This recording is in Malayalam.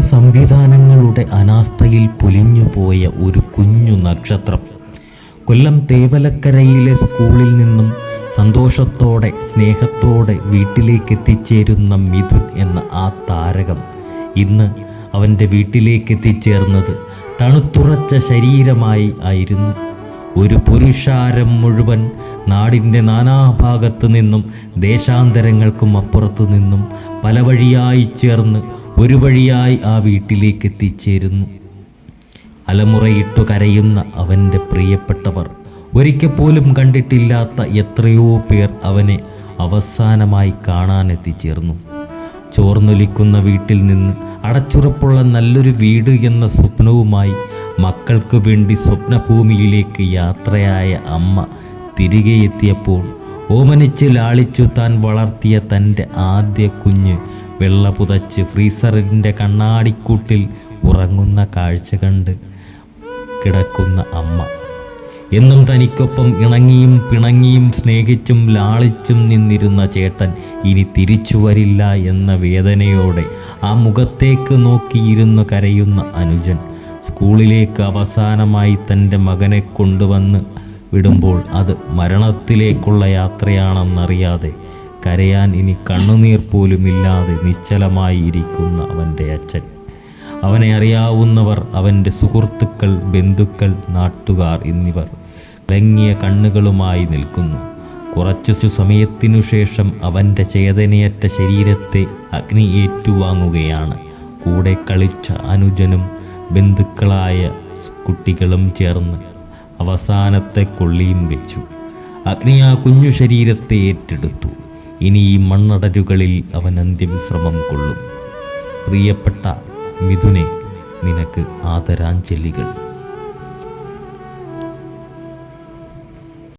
സംവിധാനങ്ങളുടെ അനാസ്ഥയിൽ പൊലിഞ്ഞുപോയ ഒരു കുഞ്ഞു നക്ഷത്രം. കൊല്ലം തേവലക്കരയിലെ സ്കൂളിൽ നിന്നും സന്തോഷത്തോടെ സ്നേഹത്തോടെ വീട്ടിലേക്ക് എത്തിച്ചേരുന്ന മിഥുൻ എന്ന ആ താരകം ഇന്ന് അവന്റെ വീട്ടിലേക്ക് എത്തിച്ചേർന്നത് തണുത്തുറച്ച ശരീരമായി ആയിരുന്നു. ഒരു പുരുഷാരം മുഴുവൻ നാടിന്റെ നാനാഭാഗത്തു നിന്നും ദേശാന്തരങ്ങൾക്കും അപ്പുറത്തു നിന്നും പല വഴിയായി ചേർന്ന് ഒരു വഴിയായി ആ വീട്ടിലേക്ക് എത്തിച്ചേരുന്നു. അലമുറയിട്ടു കരയുന്ന അവന്റെ പ്രിയപ്പെട്ടവർ ഒരിക്കൽ പോലും കണ്ടിട്ടില്ലാത്ത എത്രയോ പേർ അവനെ അവസാനമായി കാണാൻ എത്തിച്ചേർന്നു ചോർന്നൊലിക്കുന്ന വീട്ടിൽ നിന്ന് അടച്ചുറപ്പുള്ള നല്ലൊരു വീട് എന്ന സ്വപ്നവുമായി മക്കൾക്ക് വേണ്ടി സ്വപ്നഭൂമിയിലേക്ക് യാത്രയായ അമ്മ തിരികെ എത്തിയപ്പോൾ ഓമനിച്ച് ലാളിച്ചു താൻ വളർത്തിയ തന്റെ ആദ്യ കുഞ്ഞ് വെള്ള പുതച്ച് ഫ്രീസറിന്റെ കണ്ണാടിക്കൂട്ടിൽ ഉറങ്ങുന്ന കാഴ്ച കണ്ട് കിടക്കുന്ന അമ്മ. എന്നും തനിക്കൊപ്പം ഇണങ്ങിയും പിണങ്ങിയും സ്നേഹിച്ചും ലാളിച്ചും നിന്നിരുന്ന ചേട്ടൻ ഇനി തിരിച്ചു വരില്ല എന്ന വേദനയോടെ ആ മുഖത്തേക്ക് നോക്കിയിരുന്ന് കരയുന്ന അനുജൻ. സ്കൂളിലേക്ക് അവസാനമായി തന്റെ മകനെ കൊണ്ടുവന്ന് വിടുമ്പോൾ അത് മരണത്തിലേക്കുള്ള യാത്രയാണെന്നറിയാതെ കരയാൻ ഇനി കണ്ണുനീർ പോലുമില്ലാതെ നിശ്ചലമായി ഇരിക്കുന്ന അവന്റെ അച്ഛൻ. അവനെ അറിയാവുന്നവർ അവന്റെ സുഹൃത്തുക്കൾ ബന്ധുക്കൾ നാട്ടുകാർ എന്നിവർ കലങ്ങിയ കണ്ണുകളുമായി നിൽക്കുന്നു. കുറച്ചു സമയത്തിനു ശേഷം അവന്റെ ചേതനയറ്റ ശരീരത്തെ അഗ്നി ഏറ്റുവാങ്ങുകയാണ്. കൂടെ കളിച്ച അനുജനും ബന്ധുക്കളായ കുട്ടികളും ചേർന്ന് അവസാനത്തെ കൊള്ളിയും വെച്ചു. അഗ്നി ആ കുഞ്ഞു ശരീരത്തെ ഏറ്റെടുത്തു. ഇനി ഈ മണ്ണടരുകളിൽ അവൻ അന്ത്യവിശ്രമം കൊള്ളും. പ്രിയപ്പെട്ട മിഥുനെ നിനക്ക് ആദരാഞ്ജലികൾ.